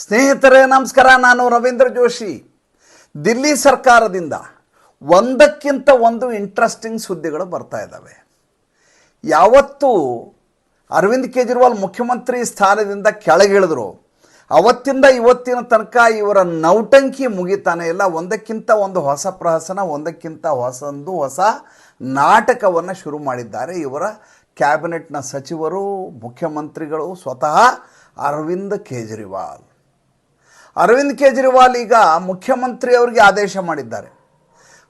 ಸ್ನೇಹಿತರೇ, ನಮಸ್ಕಾರ. ನಾನು ರವೀಂದ್ರ ಜೋಶಿ. ದಿಲ್ಲಿ ಸರ್ಕಾರದಿಂದ ಒಂದಕ್ಕಿಂತ ಒಂದು ಇಂಟ್ರೆಸ್ಟಿಂಗ್ ಸುದ್ದಿಗಳು ಬರ್ತಾ ಇದ್ದಾವೆ ಯಾವತ್ತು ಅರವಿಂದ್ ಕೇಜ್ರಿವಾಲ್ ಮುಖ್ಯಮಂತ್ರಿ ಸ್ಥಾನದಿಂದ ಕೆಳಗಿಳಿದ್ರು. ಅವತ್ತಿಂದ ಇವತ್ತಿನ ತನಕ ಇವರ ನೌಟಂಕಿ ಮುಗಿತಾನೆ ಇಲ್ಲ. ಒಂದಕ್ಕಿಂತ ಒಂದು ಹೊಸ ಪ್ರಹಸನ, ಒಂದಕ್ಕಿಂತ ಹೊಸೊಂದು ಹೊಸ ನಾಟಕವನ್ನು ಶುರು ಮಾಡಿದ್ದಾರೆ ಇವರ ಕ್ಯಾಬಿನೆಟ್ನ ಸಚಿವರು, ಮುಖ್ಯಮಂತ್ರಿಗಳು ಸ್ವತಃ ಅರವಿಂದ್ ಕೇಜ್ರಿವಾಲ್. ಅರವಿಂದ್ ಕೇಜ್ರಿವಾಲ್ ಈಗ ಮುಖ್ಯಮಂತ್ರಿ ಅವರಿಗೆ ಆದೇಶ ಮಾಡಿದ್ದಾರೆ.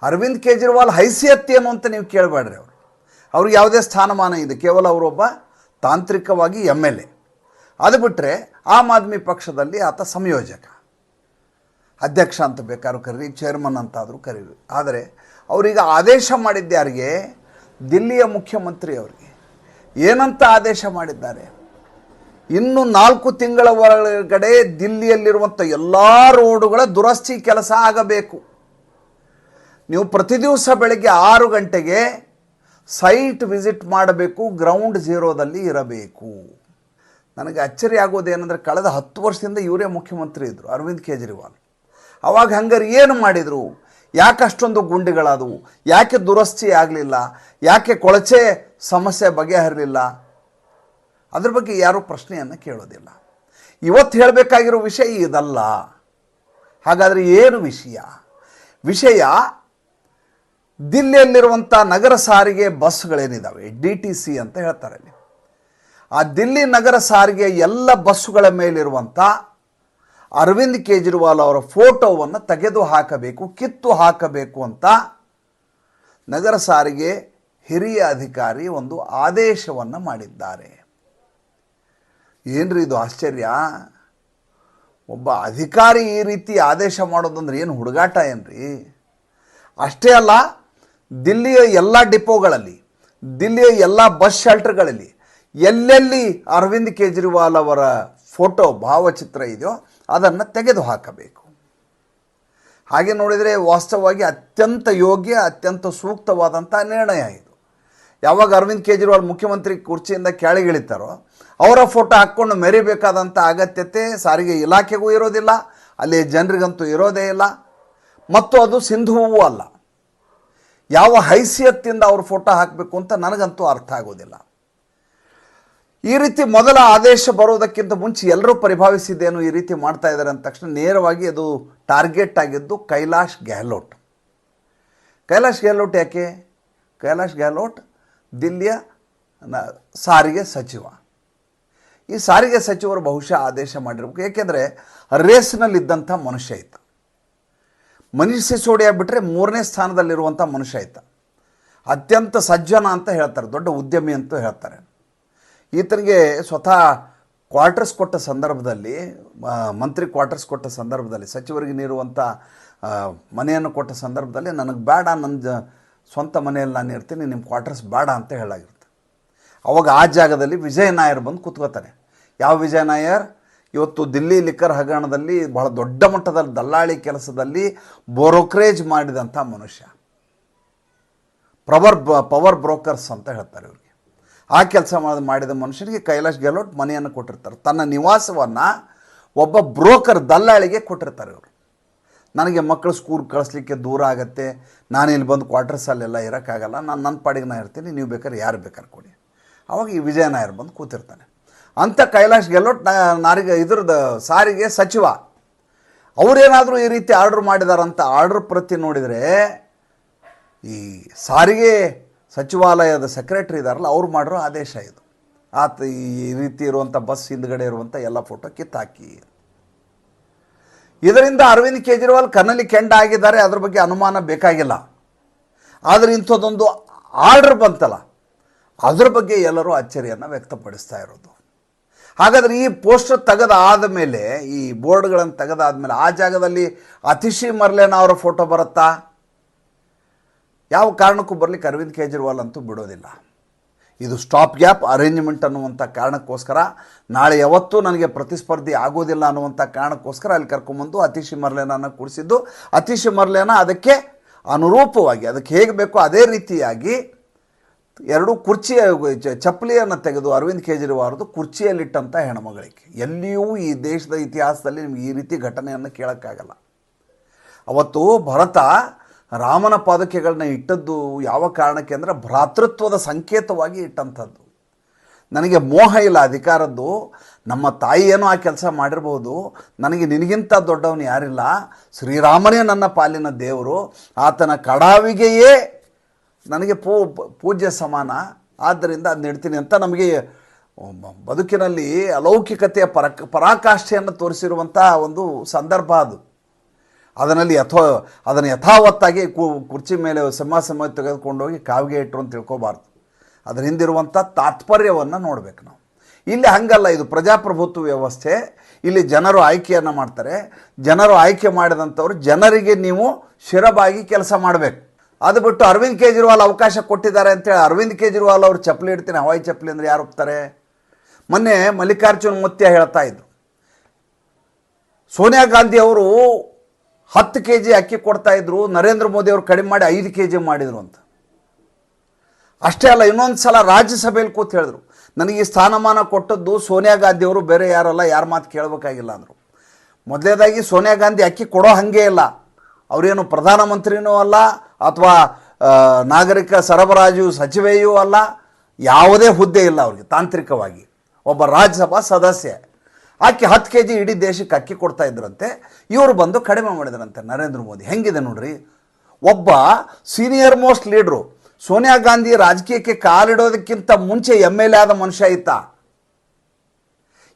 ಅರವಿಂದ್ ಕೇಜ್ರಿವಾಲ್ ಹೈಸಿಯತ್ ಏನು ಅಂತ ನೀವು ಕೇಳಬೇಡ್ರಿ ಅವರು. ಅವ್ರಿಗೆ ಯಾವುದೇ ಸ್ಥಾನಮಾನ ಇದೆ. ಕೇವಲ ಅವರೊಬ್ಬ ತಾಂತ್ರಿಕವಾಗಿ ಎಂ ಎಲ್ ಎ. ಅದು ಬಿಟ್ಟರೆ ಆಮ್ ಆದ್ಮಿ ಪಕ್ಷದಲ್ಲಿ ಆತ ಸಂಯೋಜಕ. ಅಧ್ಯಕ್ಷ ಅಂತ ಬೇಕಾದ್ರೂ ಕರೀರಿ, ಚೇರ್ಮನ್ ಅಂತಾದರೂ ಕರೀರಿ. ಆದರೆ ಅವರೀಗ ಆದೇಶ ಮಾಡಿದ್ದ ಯಾರಿಗೆ? ದಿಲ್ಲಿಯ ಮುಖ್ಯಮಂತ್ರಿ ಅವರಿಗೆ. ಏನಂತ ಆದೇಶ ಮಾಡಿದ್ದಾರೆ? ಇನ್ನು ನಾಲ್ಕು ತಿಂಗಳ ಒಳಗಡೆ ದಿಲ್ಲಿಯಲ್ಲಿರುವಂಥ ಎಲ್ಲ ರೋಡುಗಳ ದುರಸ್ತಿ ಕೆಲಸ ಆಗಬೇಕು. ನೀವು ಪ್ರತಿ ದಿವಸ ಬೆಳಗ್ಗೆ ಆರು ಗಂಟೆಗೆ ಸೈಟ್ ವಿಸಿಟ್ ಮಾಡಬೇಕು, ಗ್ರೌಂಡ್ ಝೀರೋದಲ್ಲಿ ಇರಬೇಕು. ನನಗೆ ಅಚ್ಚರಿ ಆಗೋದೇನೆಂದರೆ ಕಳೆದ ಹತ್ತು ವರ್ಷದಿಂದ ಇವರೇ ಮುಖ್ಯಮಂತ್ರಿ ಇದ್ದರು ಅರವಿಂದ್ ಕೇಜ್ರಿವಾಲ್. ಅವಾಗ ಹಂಗಾರೆ ಏನು ಮಾಡಿದರು? ಯಾಕೆ ಅಷ್ಟೊಂದು ಗುಂಡಿಗಳಾದವು? ಯಾಕೆ ದುರಸ್ತಿ ಆಗಲಿಲ್ಲ? ಯಾಕೆ ಕೊಳಚೆ ಸಮಸ್ಯೆ ಬಗೆಹರಲಿಲ್ಲ? ಅದ್ರ ಬಗ್ಗೆ ಯಾರೂ ಪ್ರಶ್ನೆಯನ್ನು ಕೇಳೋದಿಲ್ಲ. ಇವತ್ತು ಹೇಳಬೇಕಾಗಿರೋ ವಿಷಯ ಇದಲ್ಲ. ಹಾಗಾದರೆ ಏನು ವಿಷಯ? ವಿಷಯ ದಿಲ್ಲಿಯಲ್ಲಿರುವಂಥ ನಗರ ಸಾರಿಗೆ ಬಸ್ಗಳೇನಿದ್ದಾವೆ ಡಿ ಟಿ ಸಿ ಅಂತ ಹೇಳ್ತಾರೆ ಅಲ್ಲಿ. ಆ ದಿಲ್ಲಿ ನಗರ ಸಾರಿಗೆ ಎಲ್ಲ ಬಸ್ಸುಗಳ ಮೇಲಿರುವಂಥ ಅರವಿಂದ್ ಕೇಜ್ರಿವಾಲ್ ಅವರ ಫೋಟೋವನ್ನು ತೆಗೆದು ಹಾಕಬೇಕು, ಕಿತ್ತು ಹಾಕಬೇಕು ಅಂತ ನಗರ ಸಾರಿಗೆ ಹಿರಿಯ ಅಧಿಕಾರಿ ಒಂದು ಆದೇಶವನ್ನು ಮಾಡಿದ್ದಾರೆ. ಏನ್ರಿ ಇದು ಆಶ್ಚರ್ಯ? ಒಬ್ಬ ಅಧಿಕಾರಿ ಈ ರೀತಿ ಆದೇಶ ಮಾಡೋದಂದ್ರೆ ಏನು ಹುಡುಗಾಟ ಏನ್ರಿ? ಅಷ್ಟೇ ಅಲ್ಲ, ದಿಲ್ಲಿಯ ಎಲ್ಲ ಡಿಪೋಗಳಲ್ಲಿ, ದಿಲ್ಲಿಯ ಎಲ್ಲ ಬಸ್ ಶೆಲ್ಟರ್ಗಳಲ್ಲಿ ಎಲ್ಲೆಲ್ಲಿ ಅರವಿಂದ್ ಕೇಜ್ರಿವಾಲ್ ಅವರ ಫೋಟೋ ಭಾವಚಿತ್ರ ಇದೆಯೋ ಅದನ್ನು ತೆಗೆದು ಹಾಕಬೇಕು ಹಾಗೆ ನೋಡಿದರೆ ವಾಸ್ತವವಾಗಿ ಅತ್ಯಂತ ಯೋಗ್ಯ, ಅತ್ಯಂತ ಸೂಕ್ತವಾದಂಥ ನಿರ್ಣಯ ಇದು. ಯಾವಾಗ ಅರವಿಂದ್ ಕೇಜ್ರಿವಾಲ್ ಮುಖ್ಯಮಂತ್ರಿ ಕುರ್ಚಿಯಿಂದ ಕೆಳಗಿಳಿತಾರೋ ಅವರ ಫೋಟೋ ಹಾಕ್ಕೊಂಡು ಮೆರಿಬೇಕಾದಂಥ ಅಗತ್ಯತೆ ಸಾರಿಗೆ ಇಲಾಖೆಗೂ ಇರೋದಿಲ್ಲ, ಅಲ್ಲಿ ಜನರಿಗಂತೂ ಇರೋದೇ ಇಲ್ಲ. ಮತ್ತು ಅದು ಸಿಂಧುವೂ ಅಲ್ಲ. ಯಾವ ಹೈಸಿಯತ್ತಿಂದ ಅವ್ರ ಫೋಟೋ ಹಾಕಬೇಕು ಅಂತ ನನಗಂತೂ ಅರ್ಥ ಆಗೋದಿಲ್ಲ. ಈ ರೀತಿ ಮೊದಲ ಆದೇಶ ಬರೋದಕ್ಕಿಂತ ಮುಂಚೆ ಎಲ್ಲರೂ ಪರಿಭಾವಿಸಿದ್ದೇನು ಈ ರೀತಿ ಮಾಡ್ತಾ ಇದ್ದಾರೆ ಅಂದ ತಕ್ಷಣ ನೇರವಾಗಿ ಅದು ಟಾರ್ಗೆಟ್ ಆಗಿದ್ದು ಕೈಲಾಶ್ ಗೆಹ್ಲೋಟ್. ಕೈಲಾಶ್ ಗೆಹ್ಲೋಟ್ ಯಾಕೆ? ಕೈಲಾಶ್ ಗೆಹ್ಲೋಟ್ ದಿಲ್ಲಿಯ ಸಾರಿಗೆ ಸಚಿವ. ಈ ಸಾರಿಗೆ ಸಚಿವರು ಬಹುಶಃ ಆದೇಶ ಮಾಡಿರ್ಬೇಕು. ಏಕೆಂದರೆ ರೇಸ್ನಲ್ಲಿದ್ದಂಥ ಮನುಷ್ಯ ಇತ್ತು ಮನೀಷ್ ಸಿಸೋಡಿಯಾ ಬಿಟ್ಟರೆ ಮೂರನೇ ಸ್ಥಾನದಲ್ಲಿರುವಂಥ ಮನುಷ್ಯ ಇತ್ತ ಅತ್ಯಂತ ಸಜ್ಜನ ಅಂತ ಹೇಳ್ತಾರೆ, ದೊಡ್ಡ ಉದ್ಯಮಿ ಅಂತ ಹೇಳ್ತಾರೆ. ಈತನಿಗೆ ಸ್ವತಃ ಕ್ವಾರ್ಟರ್ಸ್ ಕೊಟ್ಟ ಸಂದರ್ಭದಲ್ಲಿ ಮಂತ್ರಿ ಕ್ವಾರ್ಟರ್ಸ್ ಕೊಟ್ಟ ಸಂದರ್ಭದಲ್ಲಿ, ಸಚಿವರಿಗೆ ನೀಡುವಂಥ ಮನೆಯನ್ನು ಕೊಟ್ಟ ಸಂದರ್ಭದಲ್ಲಿ ನನಗೆ ಬೇಡ ನನ್ನ ಸ್ವಂತ ಮನೆಯಲ್ಲಿ ನಾನು ಇರ್ತೀನಿ ನಿಮ್ಮ ಕ್ವಾರ್ಟರ್ಸ್ ಬೇಡ ಅಂತ ಹೇಳಾಗಿರುತ್ತೆ ಅವಾಗ ಆ ಜಾಗದಲ್ಲಿ ವಿಜಯ ನಾಯರ್ ಬಂದು ಕೂತ್ಕೋತಾನೆ ಯಾವ ವಿಜಯ ನಾಯರ್? ಇವತ್ತು ದಿಲ್ಲಿ ಲಿಕ್ಕರ್ ಹಗರಣದಲ್ಲಿ ಬಹಳ ದೊಡ್ಡ ಮಟ್ಟದ ದಲ್ಲಾಳಿ ಕೆಲಸದಲ್ಲಿ ಬ್ರೋಕರೇಜ್ ಮಾಡಿದಂಥ ಮನುಷ್ಯ. ಪ್ರವರ್ ಪವರ್ ಬ್ರೋಕರ್ಸ್ ಅಂತ ಹೇಳ್ತಾರೆ ಇವ್ರಿಗೆ. ಆ ಕೆಲಸ ಮಾಡಿದ ಮಾಡಿದ ಮನುಷ್ಯನಿಗೆ ಕೈಲಾಶ್ ಗೆಹ್ಲೋಟ್ ಮನೆಯನ್ನು ಕೊಟ್ಟಿರ್ತಾರೆ. ತನ್ನ ನಿವಾಸವನ್ನು ಒಬ್ಬ ಬ್ರೋಕರ್ ದಲ್ಲಾಳಿಗೆ ಕೊಟ್ಟಿರ್ತಾರೆ ಇವರು. ನನಗೆ ಮಕ್ಕಳು ಸ್ಕೂಲ್ ಕಳಿಸ್ಲಿಕ್ಕೆ ದೂರ ಆಗುತ್ತೆ. ನಾನು ಇಲ್ಲಿ ಬಂದು ಕ್ವಾರ್ಟರ್ಸಲ್ಲೆಲ್ಲ ಇರೋಕ್ಕಾಗಲ್ಲ. ನಾನು ನನ್ನ ಪಾಡಿಗೆ ನಾನು ಇರ್ತೀನಿ. ನೀವು ಬೇಕಾದ್ರೆ ಯಾರು ಬೇಕಾದ್ರೆ ಕೊಡಿ. ಅವಾಗ ಈ ವಿಜಯ ನಾಯರ್ ಬಂದು ಕೂತಿರ್ತಾನೆ. ಅಂಥ ಕೈಲಾಶ್ ಗೆಹ್ಲೋಟ್ ನಾರಿಗೆ ಇದ್ರದ್ದು ಸಾರಿಗೆ ಸಚಿವ. ಅವರೇನಾದರೂ ಈ ರೀತಿ ಆರ್ಡ್ರ್ ಮಾಡಿದಾರಂತ ಆರ್ಡ್ರ್ ಪ್ರತಿ ನೋಡಿದರೆ ಈ ಸಾರಿಗೆ ಸಚಿವಾಲಯದ ಸೆಕ್ರೆಟ್ರಿ ಇದಾರಲ್ಲ, ಅವ್ರು ಮಾಡಿರೋ ಆದೇಶ ಇದು. ಆತ ಈ ರೀತಿ ಇರುವಂಥ ಬಸ್ ಹಿಂದ್ಗಡೆ ಇರುವಂಥ ಎಲ್ಲ ಫೋಟೋ ಕಿತ್ತಾಕಿ. ಇದರಿಂದ ಅರವಿಂದ್ ಕೇಜ್ರಿವಾಲ್ ಕಣ್ಣಲ್ಲಿ ಕೆಂಡ ಆಗಿದ್ದಾರೆ, ಅದ್ರ ಬಗ್ಗೆ ಅನುಮಾನ ಬೇಕಾಗಿಲ್ಲ. ಆದರೆ ಇಂಥದ್ದೊಂದು ಆರ್ಡರ್ ಬಂತಲ್ಲ, ಅದ್ರ ಬಗ್ಗೆ ಎಲ್ಲರೂ ಅಚ್ಚರಿಯನ್ನು ವ್ಯಕ್ತಪಡಿಸ್ತಾ ಇರೋದು. ಹಾಗಾದರೆ ಈ ಪೋಸ್ಟರ್ ತೆಗೆದಾದ ಮೇಲೆ, ಈ ಬೋರ್ಡ್ಗಳನ್ನು ತೆಗೆದಾದ್ಮೇಲೆ ಆ ಜಾಗದಲ್ಲಿ ಅತಿಶಿ ಮರ್ಲೇನ ಅವರ ಫೋಟೋ ಬರುತ್ತಾ? ಯಾವ ಕಾರಣಕ್ಕೂ ಬರಲಿಕ್ಕೆ ಅರವಿಂದ್ ಕೇಜ್ರಿವಾಲ್ ಅಂತೂ ಬಿಡೋದಿಲ್ಲ. ಇದು ಸ್ಟಾಪ್ ಗ್ಯಾಪ್ ಅರೇಂಜ್ಮೆಂಟ್ ಅನ್ನುವಂಥ ಕಾರಣಕ್ಕೋಸ್ಕರ, ನಾಳೆ ಯಾವತ್ತೂ ನನಗೆ ಪ್ರತಿಸ್ಪರ್ಧಿ ಆಗೋದಿಲ್ಲ ಅನ್ನುವಂಥ ಕಾರಣಕ್ಕೋಸ್ಕರ ಅಲ್ಲಿ ಕರ್ಕೊಂಬಂದು ಅತಿಶಿ ಮರ್ಲೇನನ್ನು ಕೂಡಿಸಿದ್ದು ಅತಿಶಿ ಮರ್ಲೇನ ಅದಕ್ಕೆ ಅನುರೂಪವಾಗಿ, ಅದಕ್ಕೆ ಹೇಗೆ ಬೇಕೋ ಅದೇ ರೀತಿಯಾಗಿ ಎರಡು ಕುರ್ಚಿಯ ಚ- ಚಪ್ಪಲಿಯನ್ನು ತೆಗೆದು ಅರವಿಂದ್ ಕೇಜ್ರಿವಾಲ್ದು ಕುರ್ಚಿಯಲ್ಲಿಟ್ಟಂಥ ಹೆಣ್ಮಗಳಿಗೆ. ಎಲ್ಲಿಯೂ ಈ ದೇಶದ ಇತಿಹಾಸದಲ್ಲಿ ನಿಮ್ಗೆ ಈ ರೀತಿ ಘಟನೆಯನ್ನು ಕೇಳೋಕ್ಕಾಗಲ್ಲ. ಅವತ್ತು ಭರತ ರಾಮನ ಪಾದಕೆಗಳನ್ನ ಇಟ್ಟದ್ದು ಯಾವ ಕಾರಣಕ್ಕೆ ಅಂದರೆ ಭ್ರಾತೃತ್ವದ ಸಂಕೇತವಾಗಿ ಇಟ್ಟಂಥದ್ದು. ನನಗೆ ಮೋಹ ಇಲ್ಲ ಅಧಿಕಾರದ್ದು, ನಮ್ಮ ತಾಯಿ ಏನೋ ಆ ಕೆಲಸ ಮಾಡಿರ್ಬೋದು, ನನಗೆ ನಿನಗಿಂತ ದೊಡ್ಡವನು ಯಾರಿಲ್ಲ, ಶ್ರೀರಾಮನೇ ನನ್ನ ಪಾಲಿನ ದೇವರು, ಆತನ ಕಡಾವಿಗೆಯೇ ನನಗೆ ಪೂ, ಪೂಜ್ಯ ಸಮಾನ, ಆದ್ದರಿಂದ ಅದನ್ನ ನೆಡ್ತೀನಿ ಅಂತ ನಮಗೆ ಬದುಕಿನಲ್ಲಿ ಅಲೌಕಿಕತೆಯ ಪರಕ್ ಪರಾಕಾಷ್ಠೆಯನ್ನು ತೋರಿಸಿರುವಂಥ ಒಂದು ಸಂದರ್ಭ ಅದು. ಅದರಲ್ಲಿ ಯಥೋ, ಅದನ್ನು ಯಥಾವತ್ತಾಗಿ ಕು, ಕುರ್ಚಿ ಮೇಲೆ ಸಿಂಹಾಸನ ತೆಗೆದುಕೊಂಡೋಗಿ ಕಾವಿಗೆ ಇಟ್ಟರು ಅಂತ ತಿಳ್ಕೊಬಾರ್ದು. ಅದರ ಹಿಂದಿರುವಂಥ ತಾತ್ಪರ್ಯವನ್ನು ನೋಡಬೇಕು ನಾವು. ಇಲ್ಲಿ ಹಂಗಲ್ಲ, ಇದು ಪ್ರಜಾಪ್ರಭುತ್ವ ವ್ಯವಸ್ಥೆ. ಇಲ್ಲಿ ಜನರು ಆಯ್ಕೆಯನ್ನು ಮಾಡ್ತಾರೆ. ಜನರು ಆಯ್ಕೆ ಮಾಡಿದಂಥವ್ರು ಜನರಿಗೆ ನೀವು ಶಿರಬಾಗಿ ಕೆಲಸ ಮಾಡಬೇಕು. ಅದು ಬಿಟ್ಟು ಅರವಿಂದ್ ಕೇಜ್ರಿವಾಲ್ ಅವಕಾಶ ಕೊಟ್ಟಿದ್ದಾರೆ ಅಂತೇಳಿ ಅರವಿಂದ್ ಕೇಜ್ರಿವಾಲ್ ಅವರು ಚಪ್ಪಲಿ ಇಡ್ತೀನಿ, ಹವಾಯಿ ಚಪ್ಪಲಿ ಅಂದರೆ ಯಾರು ಒಪ್ತಾರೆ? ಮೊನ್ನೆ ಮಲ್ಲಿಕಾರ್ಜುನ್ ಮುತ್ಯ ಹೇಳ್ತಾ ಇದ್ರು. ಸೋನಿಯಾ ಗಾಂಧಿ ಅವರು ಹತ್ತು ಕೆ ಜಿ ಅಕ್ಕಿ ಕೊಡ್ತಾ ಇದ್ರು, ನರೇಂದ್ರ ಮೋದಿ ಅವರು ಕಡಿಮೆ ಮಾಡಿ ಐದು ಕೆ ಜಿ ಮಾಡಿದರು ಅಂತ. ಅಷ್ಟೇ ಅಲ್ಲ, ಇನ್ನೊಂದು ಸಲ ರಾಜ್ಯಸಭೆಯಲ್ಲಿ ಕೂತು ಹೇಳಿದ್ರು, ನನಗೆ ಈ ಸ್ಥಾನಮಾನ ಕೊಟ್ಟದ್ದು ಸೋನಿಯಾ ಗಾಂಧಿ ಅವರು, ಬೇರೆ ಯಾರಲ್ಲ, ಯಾರ ಮಾತು ಕೇಳಬೇಕಾಗಿಲ್ಲ ಅಂದರು. ಮೊದಲೇದಾಗಿ ಸೋನಿಯಾ ಗಾಂಧಿ ಅಕ್ಕಿ ಕೊಡೋ ಹಾಗೆ ಇಲ್ಲ. ಅವರೇನು ಪ್ರಧಾನಮಂತ್ರಿನೂ ಅಲ್ಲ ಅಥವಾ ನಾಗರಿಕ ಸರಬರಾಜು ಸಚಿವೆಯೂ ಅಲ್ಲ, ಯಾವುದೇ ಹುದ್ದೆ ಇಲ್ಲ ಅವ್ರಿಗೆ, ತಾಂತ್ರಿಕವಾಗಿ. ಒಬ್ಬ ರಾಜ್ಯಸಭಾ ಸದಸ್ಯ. ಆಕೆ ಹತ್ತು ಕೆ ಜಿ ಇಡೀ ದೇಶಕ್ಕೆ ಅಕ್ಕಿ ಕೊಡ್ತಾ ಇದ್ರಂತೆ, ಇವರು ಬಂದು ಕಡಿಮೆ ಮಾಡಿದ್ರಂತೆ, ನರೇಂದ್ರ ಮೋದಿ. ಹೆಂಗಿದೆ ನೋಡ್ರಿ? ಒಬ್ಬ ಸೀನಿಯರ್ ಮೋಸ್ಟ್ ಲೀಡ್ರು, ಸೋನಿಯಾ ಗಾಂಧಿ ರಾಜಕೀಯಕ್ಕೆ ಕಾಲಿಡೋದಕ್ಕಿಂತ ಮುಂಚೆ ಎಂ ಎಲ್ ಎ ಆದ ಮನುಷ್ಯ ಈತ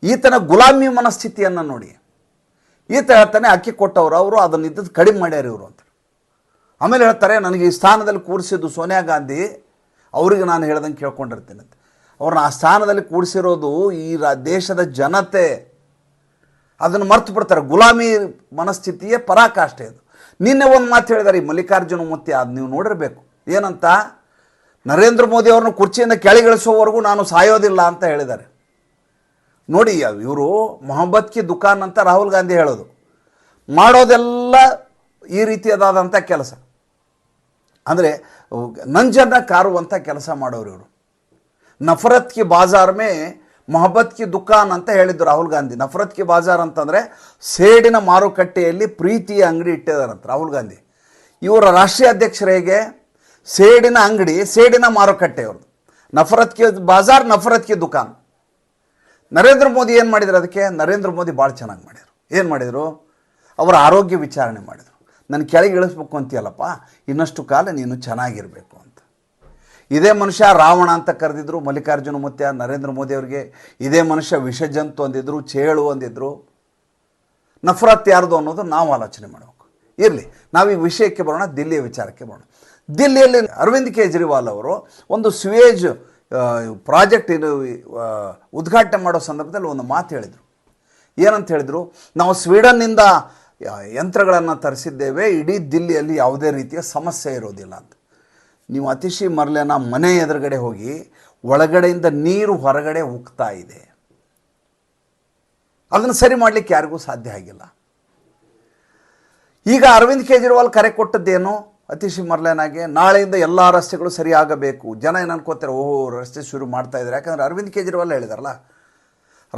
ಈತನ ಗುಲಾಮಿ ಮನಸ್ಥಿತಿಯನ್ನು ನೋಡಿ. ಈತ ಹೇಳ್ತಾನೆ, ಅಕ್ಕಿ ಕೊಟ್ಟವರು ಅವರು, ಅದನ್ನ ಇದ್ದದ್ದು ಕಡಿಮೆ ಮಾಡ್ಯಾರ ಇವರು ಅಂತ. ಆಮೇಲೆ ಹೇಳ್ತಾರೆ, ನನಗೆ ಈ ಸ್ಥಾನದಲ್ಲಿ ಕೂರಿಸಿದ್ದು ಸೋನಿಯಾ ಗಾಂಧಿ, ಅವರಿಗೆ ನಾನು ಹೇಳ್ದಂಗೆ ಕೇಳ್ಕೊಂಡಿರ್ತೀನಿ ಅಂತ. ಅವ್ರನ್ನ ಆ ಸ್ಥಾನದಲ್ಲಿ ಕೂಡಿಸಿರೋದು ಈ ರಾ, ದೇಶದ ಜನತೆ. ಅದನ್ನು ಮರ್ತು ಬಿಡ್ತಾರೆ. ಗುಲಾಮಿ ಮನಸ್ಥಿತಿಯೇ ಪರಾಕಾಷ್ಠೆ ಅದು. ನಿನ್ನೆ ಒಂದು ಮಾತು ಹೇಳಿದ್ದಾರೆ ಈ ಮಲ್ಲಿಕಾರ್ಜುನ ಮೂರ್ತಿ, ಅದು ನೀವು ನೋಡಿರಬೇಕು. ಏನಂತ? ನರೇಂದ್ರ ಮೋದಿ ಅವ್ರನ್ನ ಕುರ್ಚಿಯಿಂದ ಕೆಳಗಿಳಿಸೋವರೆಗೂ ನಾನು ಸಾಯೋದಿಲ್ಲ ಅಂತ ಹೇಳಿದ್ದಾರೆ ನೋಡಿ, ಇವರು ಮೊಹಮ್ಮದ್ ಕಿ ದುಕಾನ್ ಅಂತ ರಾಹುಲ್ ಗಾಂಧಿ ಹೇಳೋದು. ಮಾಡೋದೆಲ್ಲ ಈ ರೀತಿಯದಾದಂಥ ಕೆಲಸ. ಅಂದರೆ ನಂಜನ್ನು ಕಾರುವಂಥ ಕೆಲಸ ಮಾಡೋರು ಇವರು. ನಫರತ್ ಕಿ ಬಾಜಾರ್ ಮೇ ಮೊಹಬ್ಬತ್ ಕಿ ದುಕಾನ್ ಅಂತ ಹೇಳಿದ್ದು ರಾಹುಲ್ ಗಾಂಧಿ. ನಫರತ್ ಕಿ ಬಾಜಾರ್ ಅಂತಂದರೆ, ಸೇಡಿನ ಮಾರುಕಟ್ಟೆಯಲ್ಲಿ ಪ್ರೀತಿಯ ಅಂಗಡಿ ಇಟ್ಟಿದ್ದಾರಂತ ರಾಹುಲ್ ಗಾಂಧಿ. ಇವರ ರಾಷ್ಟ್ರೀಯ ಅಧ್ಯಕ್ಷರು ಹೇಗೆ? ಸೇಡಿನ ಅಂಗಡಿ, ಸೇಡಿನ ಮಾರುಕಟ್ಟೆ ಅವ್ರದ್ದು ನಫರತ್ ಕಿ ಬಾಜಾರ್, ನಫರತ್ ಕಿ ದುಕಾನ್. ನರೇಂದ್ರ ಮೋದಿ ಏನು ಮಾಡಿದ್ರು ಅದಕ್ಕೆ? ನರೇಂದ್ರ ಮೋದಿ ಭಾಳ ಚೆನ್ನಾಗಿ ಮಾಡಿದರು. ಏನು ಮಾಡಿದರು? ಅವರ ಆರೋಗ್ಯ ವಿಚಾರಣೆ ಮಾಡಿದರು. ನನ್ನ ಕೆಳಗೆ ಇಳಿಸ್ಬೇಕು ಅಂತೀಯಲ್ಲಪ್ಪ, ಇನ್ನಷ್ಟು ಕಾಲ ನೀನು ಚೆನ್ನಾಗಿರಬೇಕು ಅಂತ. ಇದೇ ಮನುಷ್ಯ ರಾವಣ ಅಂತ ಕರೆದಿದ್ರು, ಮಲ್ಲಿಕಾರ್ಜುನ ಮುತ್ಯ, ನರೇಂದ್ರ ಮೋದಿ ಅವರಿಗೆ. ಇದೇ ಮನುಷ್ಯ ವಿಷಜಂತು ಅಂದಿದ್ರು, ಚೇಳು ಅಂದಿದ್ರು. ನಫರತ್ ಯಾರ್ದು ಅನ್ನೋದು ನಾವು ಆಲೋಚನೆ ಮಾಡಬೇಕು. ಇರಲಿ ನಾವೀಗ ವಿಷಯಕ್ಕೆ ಬರೋಣ, ದಿಲ್ಲಿಯ ವಿಚಾರಕ್ಕೆ ಬರೋಣ. ದಿಲ್ಲಿಯಲ್ಲಿ ಅರವಿಂದ್ ಕೇಜ್ರಿವಾಲ್ ಅವರು ಒಂದು ಸ್ವೇಜ್ ಪ್ರಾಜೆಕ್ಟ್ ಇದು ಉದ್ಘಾಟನೆ ಮಾಡೋ ಸಂದರ್ಭದಲ್ಲಿ ಒಂದು ಮಾತು ಹೇಳಿದರು. ಏನಂತ ಹೇಳಿದರು? ನಾವು ಸ್ವೀಡನ್ನಿಂದ ಯಂತ್ರಗಳನ್ನು ತರಿಸಿದ್ದೇವೆ, ಇಡೀ ದಿಲ್ಲಿಯಲ್ಲಿ ಯಾವುದೇ ರೀತಿಯ ಸಮಸ್ಯೆ ಇರೋದಿಲ್ಲ ಅಂತ. ನೀವು ಅತಿಶಿ ಮರ್ಲೆನ ಮನೆ ಎದುರುಗಡೆ ಹೋಗಿ, ಒಳಗಡೆಯಿಂದ ನೀರು ಹೊರಗಡೆ ಉಕ್ತಾ ಇದೆ. ಅದನ್ನು ಸರಿ ಮಾಡಲಿಕ್ಕೆ ಯಾರಿಗೂ ಸಾಧ್ಯ ಆಗಿಲ್ಲ. ಈಗ ಅರವಿಂದ್ ಕೇಜ್ರಿವಾಲ್ ಕರೆ ಕೊಟ್ಟದ್ದೇನು? ಅತಿಶಿ ಮರ್ಲೇನಾಗೆ, ನಾಳೆಯಿಂದ ಎಲ್ಲ ರಸ್ತೆಗಳು ಸರಿಯಾಗಬೇಕು. ಜನ ಏನು ಅನ್ಕೋತಾರೆ ಓಹೋ, ರಸ್ತೆ ಶುರು ಮಾಡ್ತಾ ಇದ್ದಾರೆ. ಯಾಕಂದ್ರೆ ಅರವಿಂದ್ ಕೇಜ್ರಿವಾಲ್ ಹೇಳಿದಾರಲ್ಲ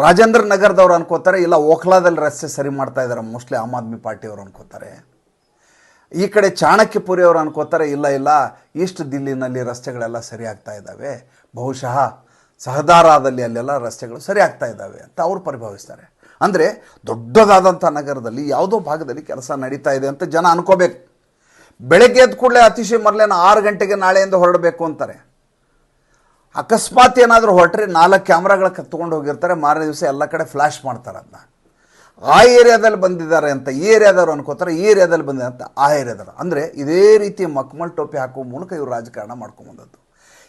ರಾಜೇಂದ್ರ ನಗರದವ್ರು ಅನ್ಕೋತಾರೆ, ಇಲ್ಲ ಓಖ್ಲಾದಲ್ಲಿ ರಸ್ತೆ ಸರಿ ಮಾಡ್ತಾ ಇದ್ದಾರೆ ಮೋಸ್ಟ್ಲಿ ಆಮ್ ಆದ್ಮಿ ಪಾರ್ಟಿಯವರು ಅನ್ಕೋತಾರೆ. ಈ ಕಡೆ ಚಾಣಕ್ಯಪುರಿ ಅವರು ಅನ್ಕೋತಾರೆ, ಇಲ್ಲ ಇಲ್ಲ, ಈಸ್ಟ್ ದಿಲ್ಲಿನಲ್ಲಿ ರಸ್ತೆಗಳೆಲ್ಲ ಸರಿ ಆಗ್ತಾ ಇದ್ದಾವೆ ಬಹುಶಃ ಸಹದಾರಾದಲ್ಲಿ ಅಲ್ಲೆಲ್ಲ ರಸ್ತೆಗಳು ಸರಿ ಆಗ್ತಾ ಇದ್ದಾವೆ ಅಂತ ಅವರು ಪರಿಭಾವಿಸ್ತಾರೆ. ಅಂದರೆ ದೊಡ್ಡದಾದಂಥ ನಗರದಲ್ಲಿ ಯಾವುದೋ ಭಾಗದಲ್ಲಿ ಕೆಲಸ ನಡೀತಾ ಇದೆ ಅಂತ ಜನ ಅನ್ಕೋಬೇಕು. ಬೆಳಗ್ಗೆ ಎದ್ದ ಕೂಡಲೇ ಅತಿಶಯ ಮರಲೇನ ಆರು ಗಂಟೆಗೆ ನಾಳೆಯಿಂದ ಹೊರಡಬೇಕು ಅಂತಾರೆ. ಅಕಸ್ಮಾತ್ ಏನಾದರೂ ಹೊರಟ್ರೆ ನಾಲ್ಕು ಕ್ಯಾಮ್ರಾಗಳ ಕತ್ಕೊಂಡು ಹೋಗಿರ್ತಾರೆ, ಮಾರನೇ ದಿವಸ ಎಲ್ಲ ಕಡೆ ಫ್ಲ್ಯಾಶ್ ಮಾಡ್ತಾರೆ ಅದನ್ನ ಆ ಏರಿಯಾದಲ್ಲಿ ಬಂದಿದ್ದಾರೆ ಅಂತ, ಈ ಏರಿಯಾದವ್ರು ಅನ್ಕೋತಾರೆ, ಈ ಏರಿಯಾದಲ್ಲಿ ಬಂದಿದೆ ಅಂತ, ಆ ಏರಿಯಾದವ್ರು. ಅಂದರೆ ಇದೇ ರೀತಿ ಮಕ್ಮಲ್ ಟೋಪಿ ಹಾಕುವ ಮೂಲಕ ಇವರು ರಾಜಕಾರಣ ಮಾಡ್ಕೊಂಬಂದದ್ದು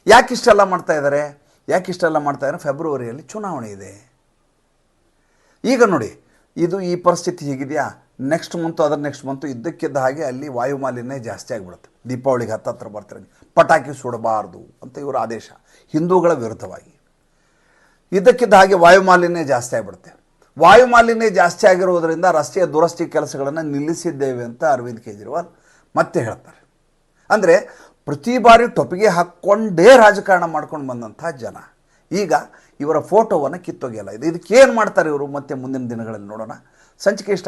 ಯಾಕೆ ಇಷ್ಟೆಲ್ಲ ಮಾಡ್ತಾ ಇದ್ದಾರೆ ಯಾಕೆ ಇಷ್ಟೆಲ್ಲ ಮಾಡ್ತಾ ಇದ್ದಾರೆ ಫೆಬ್ರವರಿಯಲ್ಲಿ ಚುನಾವಣೆ ಇದೆ. ಈಗ ನೋಡಿ, ಇದು ಈ ಪರಿಸ್ಥಿತಿ ಹೀಗಿದೆಯಾ? ನೆಕ್ಸ್ಟ್ ಮಂತು ಅದರ ನೆಕ್ಸ್ಟ್ ಮಂತು ಇದ್ದಕ್ಕಿದ್ದ ಹಾಗೆ ಅಲ್ಲಿ ವಾಯುಮಾಲಿನ್ಯ ಜಾಸ್ತಿ ಆಗಿಬಿಡುತ್ತೆ. ದೀಪಾವಳಿಗೆ ಹತ್ತತ್ರ ಬರ್ತಾರೆ. ಪಟಾಕಿ ಸುಡಬಾರ್ದು ಅಂತ ಇವರ ಆದೇಶ. ಹಿಂದೂಗಳ ವಿರುದ್ಧವಾಗಿ. ಇದಕ್ಕಿದ್ದ ಹಾಗೆ ವಾಯುಮಾಲಿನ್ಯ ಜಾಸ್ತಿ ಆಗಿಬಿಡುತ್ತೆ. ವಾಯುಮಾಲಿನ್ಯ ಜಾಸ್ತಿ ಆಗಿರುವುದರಿಂದ ರಸ್ತೆಯ ದುರಸ್ತಿ ಕೆಲಸಗಳನ್ನು ನಿಲ್ಲಿಸಿದ್ದೇವೆ ಅಂತ ಅರವಿಂದ್ ಕೇಜ್ರಿವಾಲ್ ಮತ್ತೆ ಹೇಳ್ತಾರೆ. ಅಂದರೆ ಪ್ರತಿ ಬಾರಿ ಟೊಪಿಗೆ ಹಾಕ್ಕೊಂಡೇ ರಾಜಕಾರಣ ಮಾಡ್ಕೊಂಡು ಬಂದಂಥ ಜನ. ಈಗ ಇವರ ಫೋಟೋವನ್ನು ಕಿತ್ತೊಗೆಯಲ್ಲ. ಇದು ಇದಕ್ಕೇನು ಮಾಡ್ತಾರೆ ಇವರು? ಮತ್ತೆ ಮುಂದಿನ ದಿನಗಳಲ್ಲಿ ನೋಡೋಣ. ಸಂಚಿಕೆ ಇಷ್ಟ